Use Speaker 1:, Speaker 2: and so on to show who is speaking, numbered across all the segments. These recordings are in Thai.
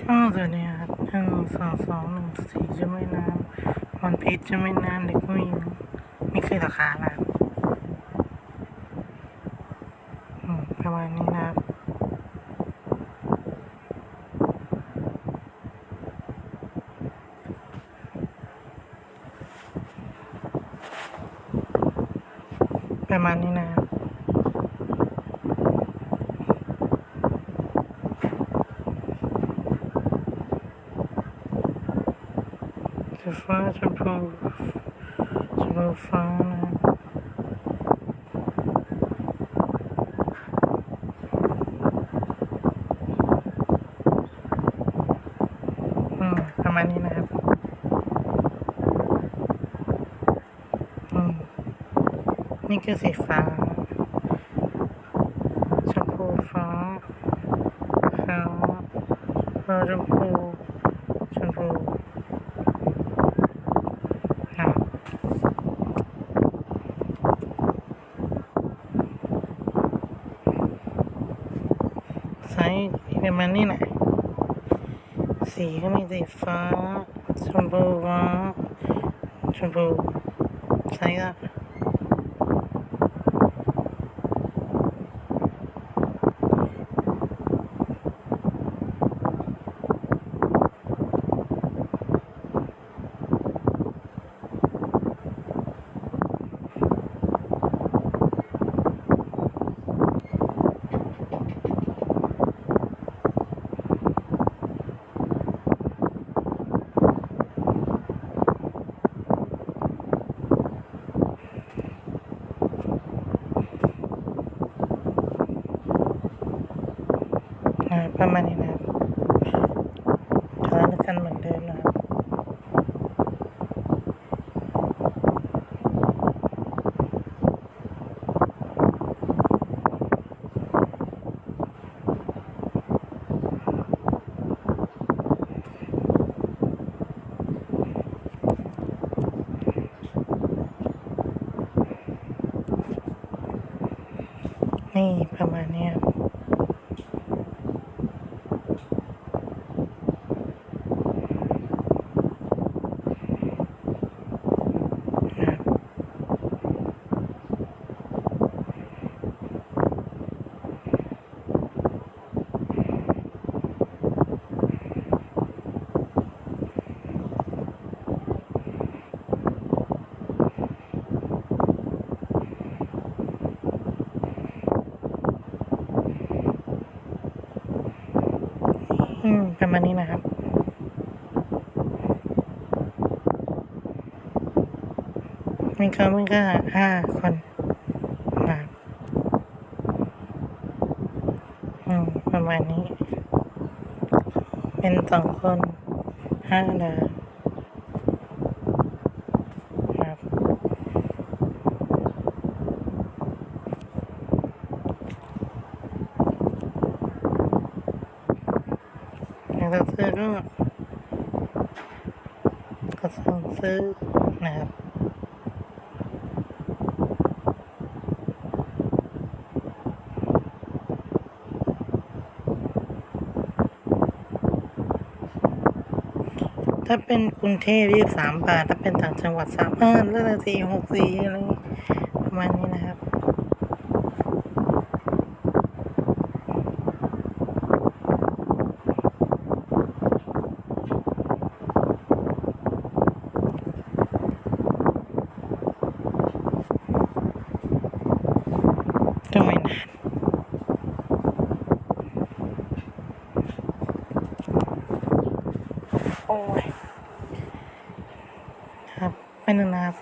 Speaker 1: ก็สวัสดีครับหนึ่งสองสองหนึ่งสี่จะไม่น้ำวันพีชจะไม่น้ำเด็กผู้หญิงนี่คือราคานะครับประมาณนี้นะครับประมาณนี้นะครับ จะฟ้าจะพูจะพูฟ้านะอืมประมาณนี้นะครับนี่คือสีฟ้าชมพูฟ้าฟ้าฟ้าชมพูชมพู ครับ ไซส์ประมาณนี้แหละสีก็มีสีฟ้าชมพูฟ้าชมพูไซส์ก็อ่า ประมาณนี้นะครับร้านกันเหมือนเดิมนะครับนี่ประมาณนี้ครับอืม ประมาณนี้นะครับมีเขามีก็ห้าคนนะอืมประมาณนี้ เป็นสองคนห้าดาว กจะซื้อก็ก็สั่งซื้อนะครับถ้าเป็นกรุงเทพยี่สามบาท ถ้าเป็นต่างจังหวัดสามห้าแล้วสี่หกสี่อะไรประมาณนี้นะครับ ก็ไม่นานโอ้ยครับไม่นานนะครับ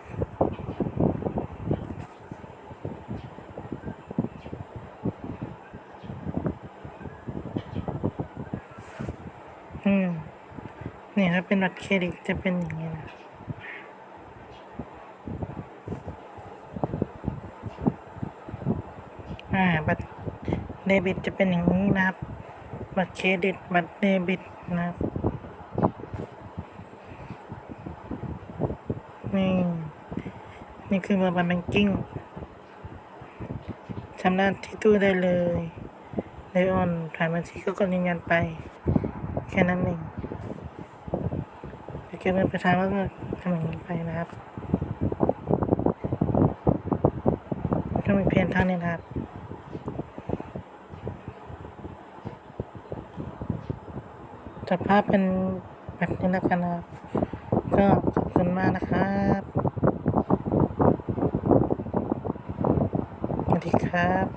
Speaker 1: อืมเนี่ยถ้าเป็นบัตรเครดิตจะเป็นอย่างนี้นะ อ่าบัตรเดบิตจะเป็นอย่างนี้นะครับ บัตรเครดิต บัตรเดบิตนะครับนี่นี่คือเบัตรแบงกิ้งชำระที่ตู้ได้เลยเลยออนผ่านบัญชีก็กดยืนยันไป แค่นั้นเองเก็บเงินไปทางแล้วก็ทำอย่างนี้ไปนะครับก็มีเพียงเท่านี้นะครับ จัด ภาพเป็นแบบนี้แล้วกันนะครับ ก็ขอบคุณมากนะครับสวัสดีครับ